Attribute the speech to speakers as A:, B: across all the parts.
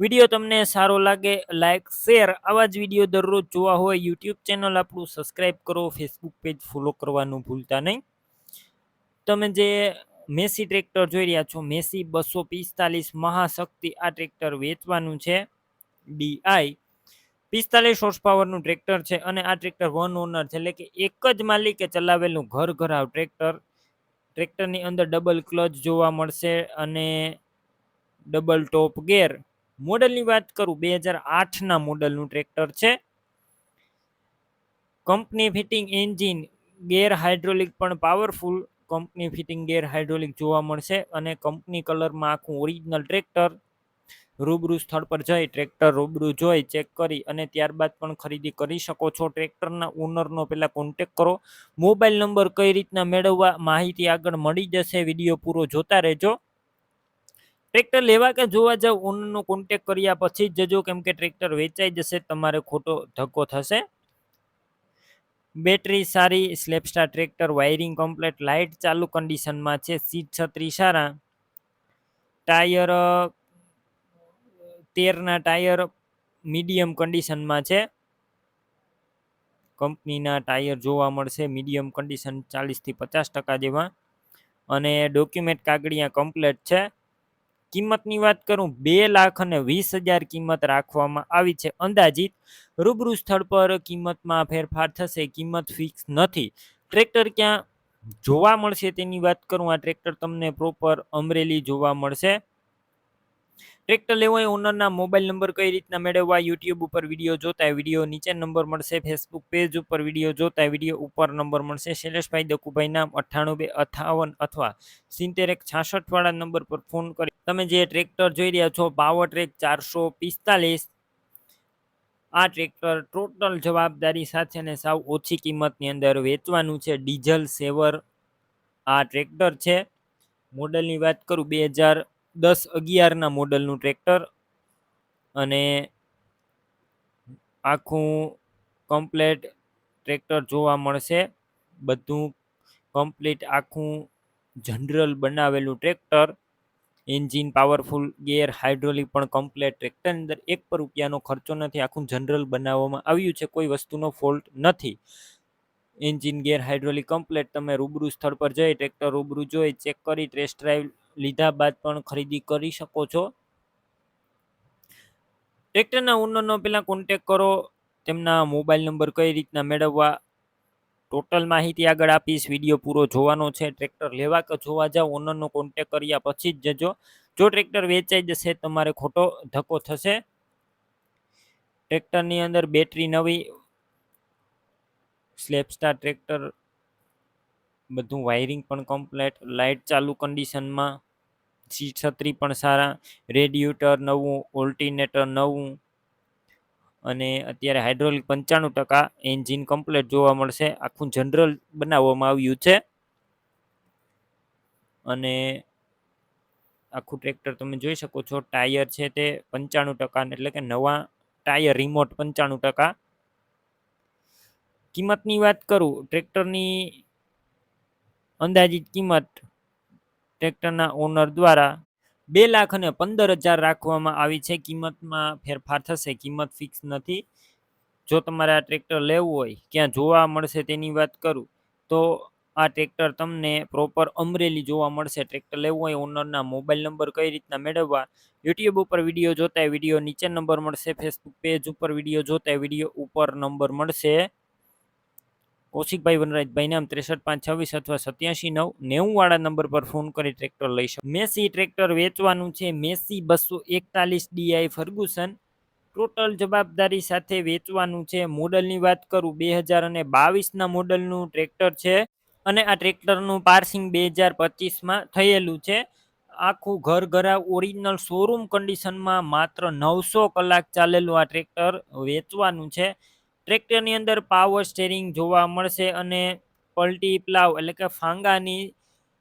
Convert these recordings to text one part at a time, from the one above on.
A: Video તમને સારો લાગે લાઇક શેર આવા જ વીડિયો દરરોજ જોવા હોય યુટ્યુબ ચેનલ આપણું સબસ્ક્રાઈબ કરો ફેસબુક પેજ ફોલો કરવાનું ભૂલતા નહીં. તમે જે મેસી ટ્રેક્ટર જોઈ રહ્યા છો, મેસી બસો પિસ્તાલીસ મહાશક્તિ આ ટ્રેક્ટર વેચવાનું છે ડીઆઈ પિસ્તાલીસ હોર્સ પાવરનું ટ્રેક્ટર છે અને આ ટ્રેક્ટર વન ઓનર છે, એટલે કે એક જ માલિકે ચલાવેલું ઘર ઘરાવ ટ્રેક્ટર. ટ્રેક્ટરની અંદર ડબલ ક્લચ જોવા મળશે અને ડબલ ટોપ ગેર મોડલની વાત કરું, બે હજાર આઠના મોડલનું ટ્રેક્ટર છે. Company fitting engine gear hydraulic પણ powerful, company fitting gear hydraulic જોવા મળશે અને કંપની કલરમાં આખું ઓરિજિનલ ટ્રેક્ટર રૂબરૂ સ્થળ પર જઈ, ટ્રેક્ટર રૂબરૂ જોઈ, ચેક કરી અને ત્યારબાદ પણ ખરીદી કરી શકો છો. ટ્રેક્ટરના ઓનરનો પહેલાં કોન્ટેક કરો. મોબાઈલ નંબર કઈ રીતના મેળવવા માહિતી આગળ મળી જશે. વીડિયો પૂરો જોતા રહેજો. ટ્રેક્ટર લેવા કે જોવા જાવ ઓનરનો કોન્ટેક કર્યા પછી જ જજો કેમ કે ટ્રેક્ટર વેચાઈ જશે, તમારે ખોટો ધક્કો થશે. બેટરી સારી self starter tractor wiring complete light ચાલુ કન્ડિશનમાં છે, સીટ છત્રી સારા. ટાયર તેરના ટાયર મીડિયમ કન્ડિશનમાં છે. કંપનીના ટાયર જોવા મળશે મીડિયમ કન્ડિશન ચાલીસથી પચાસ ટકા જેવા. અને ડોક્યુમેન્ટ કાગળિયા કમ્પ્લેટ છે. કિંમતની વાત કરું, બે લાખ અને વીસ હજાર કિંમત રાખવામાં આવી છે. અંદાજિત રૂબરૂ સ્થળ પર કિંમતમાં ફેરફાર થશે, કિંમત ફિક્સ નથી. ટ્રેક્ટર ક્યાં જોવા મળશે તેની વાત કરું, આ ટ્રેક્ટર તમને પ્રોપર અમરેલી જોવા મળશે. ટ્રેક્ટર લેવો હોય ઓનરના મોબાઈલ નંબર કઈ રીતના મેળવવા યુટ્યુબ ઉપર વીડિયો જોતા વીડિયો નીચે નંબર મળશે ફેસબુક પેજ ઉપર વીડિયો જોતા વીડિયો ઉપર નંબર મળશે. શૈલેષભાઈ દકુભાઈ નામ અઠ્ઠાણું બે અઠાવન અથવા સિત્તેર એક છાસઠવાળા નંબર પર ફોન કરી તમે જે ટ્રેક્ટર જોઈ રહ્યા છો પાવર ટ્રેક ચારસો પિસ્તાલીસ, આ ટ્રેક્ટર ટોટલ જવાબદારી સાથે અને સાવ ઓછી કિંમતની અંદર વેચવાનું છે. ડીઝલ સેવર આ ટ્રેક્ટર છે. મોડલની વાત કરું, બે હજાર દસ અગિયારના મોડલનું ટ્રેક્ટર અને આખું કમ્પ્લેટ ટ્રેક્ટર જોવા મળશે. બધું કમ્પ્લીટ આખું જનરલ બનાવેલું tractor. Engine powerful gear hydraulic પણ કમ્પ્લેટ ટ્રેક્ટર અંદર એક પર રૂપિયાનો ખર્ચો નથી. આખું જનરલ બનાવવામાં આવ્યું છે. કોઈ વસ્તુનો ફોલ્ટ નથી. એન્જિન ગેર હાઇડ્રોલિક કમ્પ્લેટ, તમે રૂબરૂ સ્થળ પર જઈ ટ્રેક્ટર રૂબરૂ જોઈ, ચેક કરી, ટેસ્ટ ડ્રાઈવ લીધા બાદ પણ ખરીદી કરી શકો છો. ટ્રેક્ટરના ઓનરનો પહેલાં કોન્ટેક કરો, તેમના મોબાઈલ નંબર કઈ રીતના મેળવવા ટોટલ માહિતી આગળ આપીશ, વીડિયો પૂરો જોવાનો છે, ટ્રેક્ટર લેવા કે જોવા જાઓ ઓનરનો કોન્ટેક કર્યા પછી જ જજો. જો ટ્રેક્ટર વેચાઈ જશે, તમારે ખોટો ધક્કો થશે. ટ્રેક્ટરની અંદર બેટરી નવી સ્લેપસ્ટાર ટ્રેક્ટર, બધું વાયરિંગ પણ કમ્પ્લેટ લાઇટ ચાલુ કન્ડિશનમાં સી છત્રી પણ સારા રેડિએટર નવું ઓલ્ટિનેટર નવું, અને અત્યારે હાઇડ્રોલિક પંચાણું ટકા એન્જિન કમ્પ્લેટ જોવા મળશે. આખું જનરલ બનાવવામાં આવ્યું છે. અને આખું ટ્રેક્ટર તમે જોઈ શકો છો ટાયર છે તે પંચાણું ટકા એટલે કે નવા ટાયર રિમોટ પંચાણું ટકા કિંમતની વાત કરું, ટ્રેક્ટરની અંદાજિત કિંમત ટ્રેક્ટરના ઓનર દ્વારા બે લાખ અને પંદર હજાર રાખવામાં આવી છે. કિંમતમાં ફેરફાર થશે, કિંમત ફિક્સ નથી. જો તમારે આ ટ્રેક્ટર લેવું હોય, ક્યાં જોવા મળશે તેની વાત કરું, તો આ ટ્રેક્ટર તમને પ્રોપર અમરેલી જોવા મળશે. ટ્રેક્ટર લેવું હોય, ઓનરના મોબાઈલ નંબર કઈ રીતના મેળવવા, યુટ્યુબ ઉપર વીડિયો જોતા વીડિયો નીચે નંબર મળશે, ફેસબુક પેજ ઉપર વીડિયો જોતા વીડિયો ઉપર નંબર મળશે. કૌશિકભાઈ વનરાજભાઈ નામ ત્રેસઠ પાંચ છવ્વીસ અથવા સત્યાસી નવ નેવુંવાળા નંબર પર ફોન કરી ટ્રેક્ટર લઈ શકો. મેસી ટ્રેક્ટર વેચવાનું છે. મેસી બસો એકતાલીસ ડીઆઈ ફર્ગુસન. ટોટલ જવાબદારી સાથે વેચવાનું છે. મોડલની વાત કરું, બે હજાર અને બાવીસના મોડલનું ટ્રેક્ટર છે અને આ ટ્રેક્ટરનું પાર્સિંગ બે હજાર પચીસમાં થયેલું છે. આખું ઘર ઘરા ઓરિજિનલ શોરૂમ કન્ડિશનમાં માત્ર નવસો કલાક ચાલેલું આ ટ્રેક્ટર વેચવાનું છે. ટ્રેક્ટરની અંદર પાવર સ્ટેરિંગ જોવા મળશે અને પલટી પ્લાવ એટલે કે ફાંગાની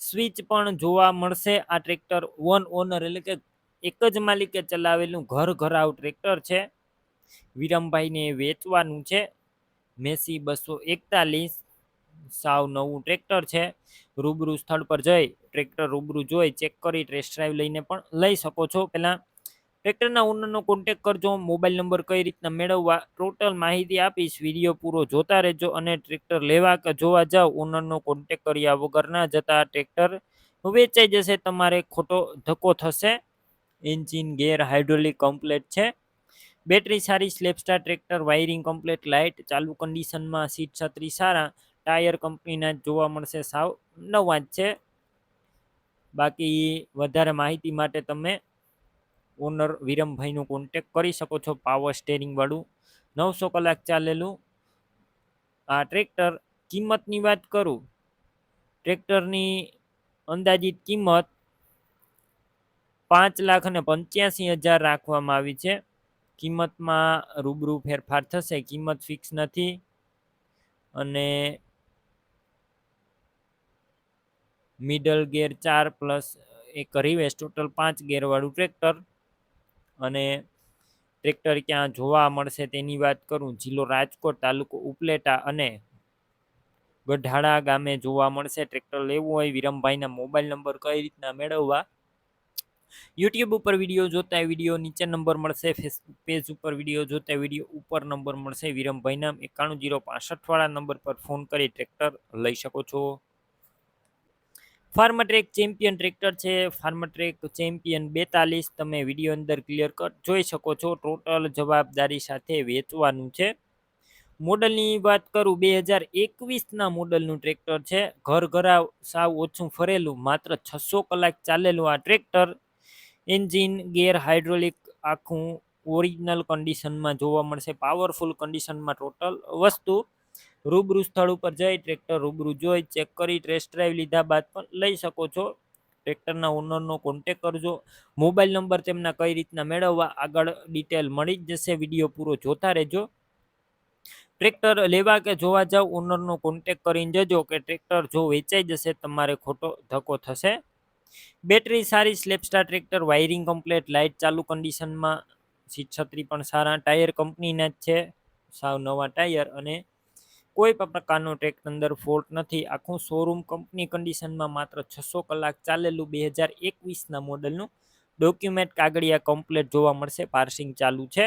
A: સ્વિચ પણ જોવા મળશે. આ ટ્રેક્ટર વન ઓનર એટલે કે એક જ માલિકે ચલાવેલું ઘર ઘરાવ ટ્રેક્ટર છે. વિરમભાઈને વેચવાનું છે. મેસી બસો એકતાલીસ સાવ નવું ટ્રેક્ટર છે. રૂબરૂ સ્થળ પર જઈ ટ્રેક્ટર રૂબરૂ જોઈ ચેક કરી ટેસ્ટ ડ્રાઈવ લઈને પણ લઈ શકો છો. પહેલાં ટ્રેક્ટરના ઓનરનો કોન્ટેક કરજો મોબાઈલ નંબર કઈ રીતના મેળવવા ટોટલ માહિતી આપીશ વીડિયો પૂરો જોતા રહેજો અને ટ્રેક્ટર લેવા કે જોવા જાવ ઓનરનો કોન્ટેક કર્યા વગર ના જતા ટ્રેક્ટર વેચાઈ જશે, તમારે ખોટો ધક્કો થશે. એન્જિન ગેર હાઇડ્રોલિક કમ્પ્લેટ છે. બેટરી સારી self starter tractor wiring complete light ચાલુ કન્ડિશનમાં સીટ છત્રી સારા ટાયર કંપનીના જોવા મળશે સાવ નવા જ છે. બાકી વધારે માહિતી માટે તમે ઓનર વિરમભાઈનું કોન્ટેક કરી શકો છો પાવર સ્ટેરિંગ વાળું. નવસો કલાક ચાલેલું. આ ટ્રેક્ટર કિંમતની વાત કરું. ટ્રેક્ટરની અંદાજિત કિંમત પાંચ લાખ અને પંચ્યાસી હજાર રાખવામાં આવી છે. કિંમતમાં રૂબરૂ ફેરફાર થશે. કિંમત ફિક્સ નથી. અને મિડલ ગેર ચાર પ્લસ એક રિવેસ ટોટલ પાંચ ગેરવાળું ટ્રેક્ટર અને ટ્રેક્ટર ક્યાં જોવા મળશે તેની વાત કરું. જિલ્લો રાજકોટ, તાલુકો ઉપલેટા અને ગઢાળા ગામે જોવા મળશે ટ્રેક્ટર લેવું હોય. વિરમભાઈના મોબાઈલ નંબર કઈ રીતના મેળવવા? યુટ્યુબ ઉપર વીડિયો જોતા વીડિયો નીચે નંબર મળશે. ફેસબુક પેજ ઉપર વીડિયો જોતા વીડિયો ઉપર નંબર મળશે. વિરમભાઈના એકાણું જીરો પાસઠવાળા નંબર પર ફોન કરી ટ્રેક્ટર લઈ શકો છો. ફાર્મટ્રેક ચેમ્પિયન ટ્રેક્ટર છે. ફાર્મટ્રેક ચેમ્પિયન બેતાલીસ. તમે વીડિયો અંદર ક્લિયર કટ જોઈ શકો છો. ટોટલ જવાબદારી સાથે વેચવાનું છે. મોડલની વાત કરું, બે હજાર એકવીસના મોડલનું ટ્રેક્ટર છે. ઘર ઘરા સાવ ઓછું ફરેલું, માત્ર છસો કલાક ચાલેલું આ ટ્રેક્ટર. એન્જિન ગેર હાઇડ્રોલિક, આખું ઓરિજિનલ કન્ડિશનમાં જોવા મળશે. પાવરફુલ કન્ડિશનમાં ટોટલ વસ્તુ રૂબરૂ સ્થળ ઉપર જઈ ટ્રેક્ટર રૂબરૂ જોઈ, ચેક કરી ટેસ્ટ ડ્રાઈવ લીધા બાદ પણ લઈ શકો છો. ટ્રેક્ટરના ઓનરનો કોન્ટેક કરજો. મોબાઈલ નંબર તેમના કઈ રીતના મેળવવા આગળ ડિટેલ મળી જ જશે. વીડિયો પૂરો જોતા રહેજો. ટ્રેક્ટર લેવા કે જોવા જાવ ઓનરનો કોન્ટેક કરીને જજો કે ટ્રેક્ટર જો વેચાઈ જશે, તમારે ખોટો ધક્કો થશે. બેટરી સારી self starter tractor wiring complete light ચાલુ કન્ડિશનમાં સીટ છત્રી પણ સારા ટાયર કંપનીના જ છે. સાવ નવા ટાયર અને કોઈ પણ પ્રકારનો ટ્રેક અંદર ફોલ્ટ નથી. આખું શોરૂમ કંપની કન્ડિશનમાં માત્ર છસો કલાક ચાલેલું બે હજાર એકવીસના મોડલનું ડોક્યુમેન્ટ કાગળિયા કમ્પ્લેટ જોવા મળશે. પાર્સિંગ ચાલુ છે.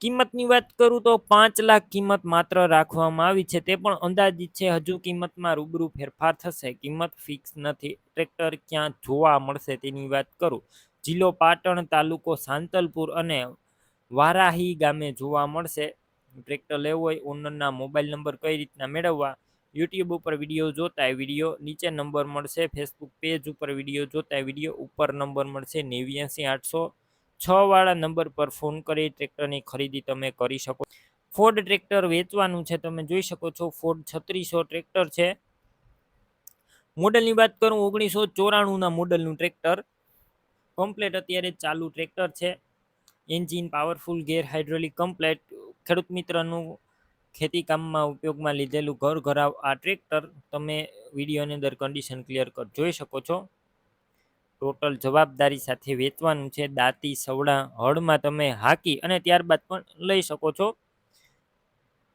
A: કિંમતની વાત કરું તો પાંચ લાખ કિંમત માત્ર રાખવામાં આવી છે. તે પણ અંદાજિત છે. હજુ કિંમતમાં રૂબરૂ ફેરફાર થશે. કિંમત ફિક્સ નથી. ટ્રેક્ટર ક્યાં જોવા મળશે તેની વાત કરું. જિલ્લો પાટણ તાલુકો સાંતલપુર અને વારાહી ગામે જોવા મળશે. ટ્રેક્ટર લેવું હોય, ઓનરના મોબાઈલ નંબર કઈ રીતના મેળવવા, યુટ્યુબ ઉપર વીડિયો જોતા વીડિયો, નીચે નંબર મળશે, ફેસબુક પેજ ઉપર વીડિયો જોતા વીડિયો, ઉપર નંબર મળશે નેવ્યાસી આઠસો. છ વાળા નંબર પર ફોન કરી ટ્રેક્ટરની ખરીદી તમે કરી શકો. ફોર્ડ ટ્રેક્ટર વેચવાનું છે, તમે જોઈ શકો છો, ફોર્ડ છત્રીસો ટ્રેક્ટર છે. મોડલની વાત કરું, ઓગણીસો ચોરાણુંના મોડલનું ટ્રેક્ટર. કમ્પ્લેટ અત્યારે ચાલુ ટ્રેક્ટર છે. Engine, powerful gear, hydraulic, complete ખેડૂત મિત્રનું ખેતી કામમાં ઉપયોગમાં લીધેલું ઘર ઘરાવ આ ટ્રેક્ટર તમે વિડીયોની અંદર કન્ડિશન ક્લિયર કર, જોઈ શકો છો. ટોટલ જવાબદારી સાથે વેચવાનું છે. દાંતી, સવડા, હળમાં તમે હાકી અને ત્યારબાદ પણ લઈ શકો છો.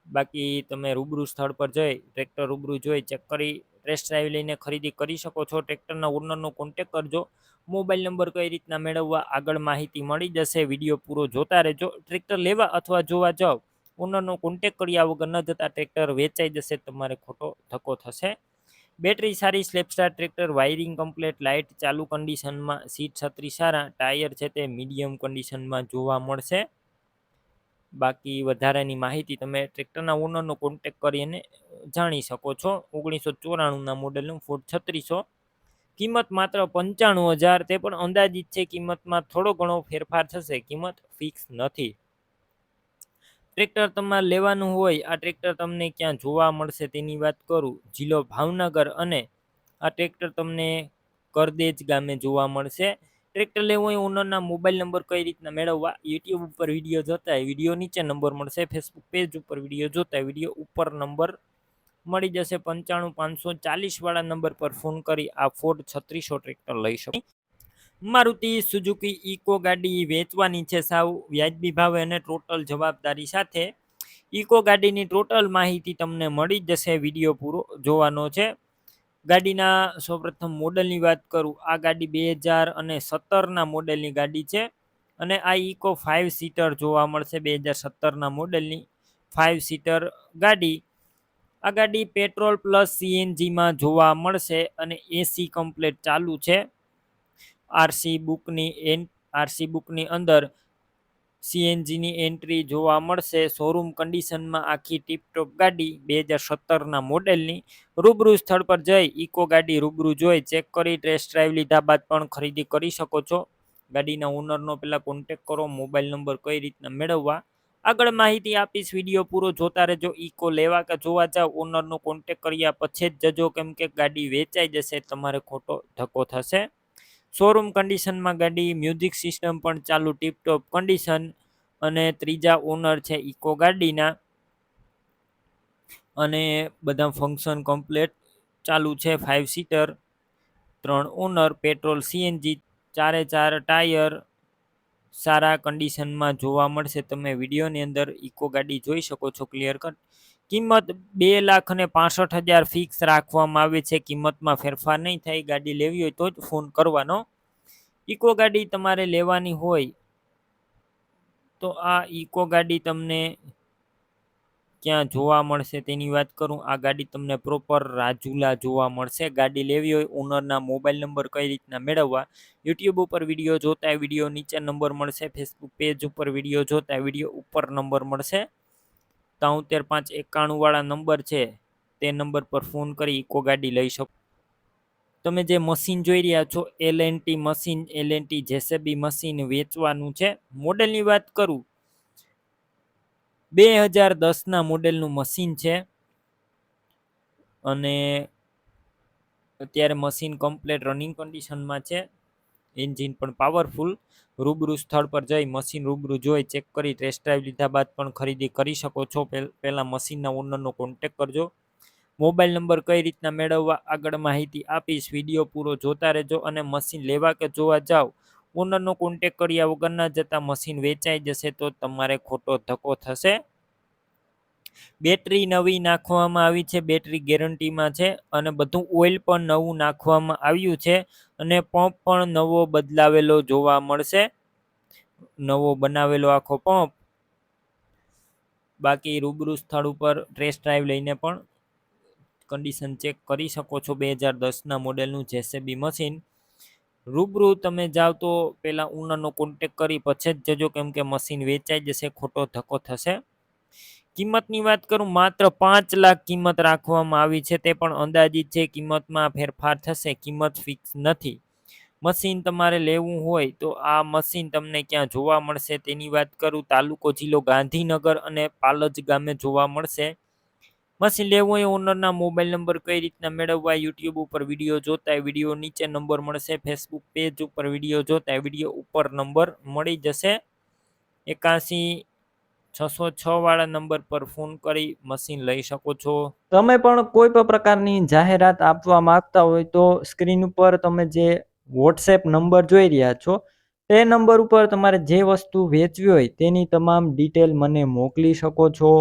A: બાકી તમે રૂબરૂ સ્થળ પર જઈ, ટ્રેક્ટર રૂબરૂ જોઈ, ચેક કરી ટેસ્ટ ડ્રાઈવ લઈને ખરીદી કરી શકો છો. ટ્રેક્ટરના ઓનરનો કોન્ટેક કરજો. મોબાઈલ નંબર કઈ રીતના મેળવવા આગળ માહિતી મળી જશે. વીડિયો પૂરો જોતા રહેજો. ટ્રેક્ટર લેવા અથવા જોવા જાઓ ઓનરનો કોન્ટેક કર્યા વગર ન જતા ટ્રેક્ટર વેચાઈ જશે. તમારે ખોટો ધક્કો થશે. બેટરી સારી self starter tractor wiring complete light ચાલુ કન્ડિશનમાં સીટ છત્રી સારા ટાયર છે તે મીડિયમ કન્ડિશનમાં જોવા મળશે. બાકી વધારાની માહિતી તમે ટ્રેક્ટરના ઓનરનો કોન્ટેક કરીને જાણી શકો છો. ઓગણીસો ચોરાણુંના મોડેલનું ફોર્ડ છત્રીસો. કિંમત માત્ર પંચાણું હજાર તે પણ અંદાજિત છે કિંમતમાં થોડો ઘણો ફેરફાર થશે. કિંમત ફિક્સ નથી. ટ્રેક્ટર તમારે લેવાનું હોય, આ ટ્રેક્ટર તમને ક્યાં જોવા મળશે તેની વાત કરું. જિલ્લો ભાવનગર અને આ ટ્રેક્ટર તમને કરદેજ ગામે જોવા મળશે. ટ્રેક્ટર લેવું હોય ઓનરના મોબાઈલ નંબર કઈ રીતના મેળવવા યુટ્યુબ ઉપર વીડિયો જોતા વીડિયો નીચે નંબર મળશે ફેસબુક પેજ ઉપર વીડિયો જોતા વીડિયો ઉપર નંબર મળી જશે, પંચાણું પાંચસો ચાલીસવાળા નંબર પર ફોન કરી આ ફોર્ડ છત્રીસો ટ્રેક્ટર લઈ શકો. મારુતિ સુઝુકી ઇકો ગાડી વેચવાની છે સાવ વ્યાજબી ભાવે અને ટોટલ જવાબદારી સાથે. ઇકો ગાડીની ટોટલ માહિતી તમને મળી જશે વીડિયો પૂરો જોવાનો છે. ગાડીના સૌપ્રથમ મોડલની વાત કરું, આ ગાડી બે હજાર અને સત્તરના મોડલની ગાડી છે અને આ ઇકો ફાઇવ સીટર જોવા મળશે બે હજાર સત્તરના મોડેલની ફાઇવ સીટર ગાડી. આ ગાડી પેટ્રોલ પ્લસ સીએનજીમાં જોવા મળશે અને એસી કમ્પ્લેટ ચાલુ છે. આરસી બુકની એન, આરસી બુકની અંદર સીએનજીની એન્ટ્રી જોવા મળશે. શોરૂમ કન્ડિશનમાં આખી ટીપટોપ ગાડી બે હજાર સત્તરના મોડેલની રૂબરૂ સ્થળ પર જઈ ઇકો ગાડી રૂબરૂ જોઈ ચેક કરી, ટેસ્ટ ડ્રાઈવ લીધા બાદ પણ ખરીદી કરી શકો છો. ગાડીના ઓનરનો પહેલાં કોન્ટેક કરો, મોબાઈલ નંબર કઈ રીતના મેળવવા. આગળ માહિતી આપીશ, વીડિયો પૂરો જોતા રહેજો, ઇકો લેવા કે જોવા જાવ. ઓનરનો કોન્ટેક કર્યા પછી જ જજો, કેમ કે ગાડી વેચાઈ જશે, તમારે ખોટો ધક્કો થશે. શોરૂમ કન્ડિશનમાં ગાડી, મ્યુઝિક સિસ્ટમ પણ ચાલુ, ટીપટોપ કન્ડિશન અને ત્રીજા ઓનર છે ઇકો ગાડીના. અને બધા ફંક્શન કમ્પ્લેટ ચાલુ છે ફાઇવ સીટર, ત્રણ ઓનર, પેટ્રોલ, સીએનજી, ચારે ચાર ટાયર સારા કન્ડિશનમાં જોવા મળશે. તમે વિડીયોની અંદર ઇકો ગાડી જોઈ શકો છો ક્લિયર કટ કિંમત બે લાખ અને પાસઠ હજાર ફિક્સ રાખવામાં આવે છે. કિંમતમાં ફેરફાર નહીં થાય, ગાડી લેવી હોય તો જ ફોન કરવાનો. ઇકો ગાડી તમારે લેવાની હોય તો આ ઇકો ગાડી તમને ક્યાં જોવા મળશે તેની વાત કરું? આ ગાડી તમને પ્રોપર રાજુલા જોવા મળશે. ગાડી લેવી હોય ઓનરના મોબાઈલ નંબર કઈ રીતના મેળવવા? યુટ્યુબ ઉપર વીડિયો જોતા વીડિયો નીચે નંબર મળશે. ફેસબુક પેજ ઉપર વીડિયો જોતા વીડિયો ઉપર નંબર મળશે. તોતેર પાંચ એકાણુંવાળા નંબર છે, તે નંબર પર ફોન કરી ઇકો ગાડી લઈ શકો. તમે જે મશીન જોઈ રહ્યા છો L N machine L N T JCB machine વેચવાનું છે. મોડેલની વાત કરું બે હજાર દસના મોડેલનું મશીન છે. અને અત્યારે મશીન કમ્પ્લેટ રનિંગ કન્ડિશનમાં છે. એન્જિન પણ પાવરફુલ રૂબરૂ સ્થળ પર જઈ મશીન રૂબરૂ જોઈ ચેક કરી ટેસ્ટ ડ્રાઈવ લીધા બાદ પણ ખરીદી કરી શકો છો. પહેલાં મશીનના ઓનરનો કોન્ટેક કરજો. મોબાઈલ નંબર કઈ રીતના મેળવવા, આગળ માહિતી આપીશ. વીડિયો પૂરો જોતા રહેજો અને મશીન લેવા કે જોવા જાઓ ઓનરનો કોન્ટેક કર્યા વગરના જતા મશીન વેચાઈ જશે તો તમારે ખોટો ધક્કો થશે. બેટરી નવી નાખવામાં આવી છે બેટરી ગેરંટીમાં છે અને બધું ઓઇલ પણ નવું નાખવામાં આવ્યું છે અને પંપ પણ નવો બદલાવેલો જોવા મળશે. નવો બનાવેલો આખો પંપ બાકી રૂબરૂ સ્થળ ઉપર ટ્રેસ ડ્રાઈવ લઈને પણ કન્ડિશન ચેક કરી શકો છો, બે હજાર દસના મોડેલનું જેસેબી મશીન રૂબરૂ તમે જાઓ તો પહેલાં ઓનરનો કોન્ટેક કરી, પછી જ જજો કેમ કે મશીન વેચાઈ જશે, ખોટો ધક્કો થશે. કિંમતની વાત કરું, માત્ર પાંચ લાખ કિંમત રાખવામાં આવી છે, તે પણ અંદાજિત છે, કિંમતમાં ફેરફાર થશે, કિંમત ફિક્સ નથી. મશીન તમારે લેવું હોય તો આ મશીન તમને ક્યાં જોવા મળશે, તેની વાત કરું, તાલુકો જિલ્લો ગાંધીનગર અને પાલજ ગામે જોવા મળશે. મશીન લેવું હોય ઓનરના મોબાઈલ નંબર કઈ રીતના મેળવવા યુટ્યુબ ઉપર વીડિયો જોતા વીડિયો નીચે નંબર મળશે ફેસબુક પેજ ઉપર વીડિયો જોતા વીડિયો ઉપર નંબર મળી જશે. એકાસી છસો છ વાળા નંબર પર ફોન કરી મશીન લઈ શકો છો.
B: તમે પણ કોઈ પણ પ્રકારની જાહેરાત આપવા માંગતા હોય તો સ્ક્રીન ઉપર તમે જે વોટ્સએપ નંબર જોઈ રહ્યા છો, તે નંબર ઉપર તમારે જે વસ્તુ વેચવી હોય તેની તમામ ડિટેલ મને મોકલી શકો છો.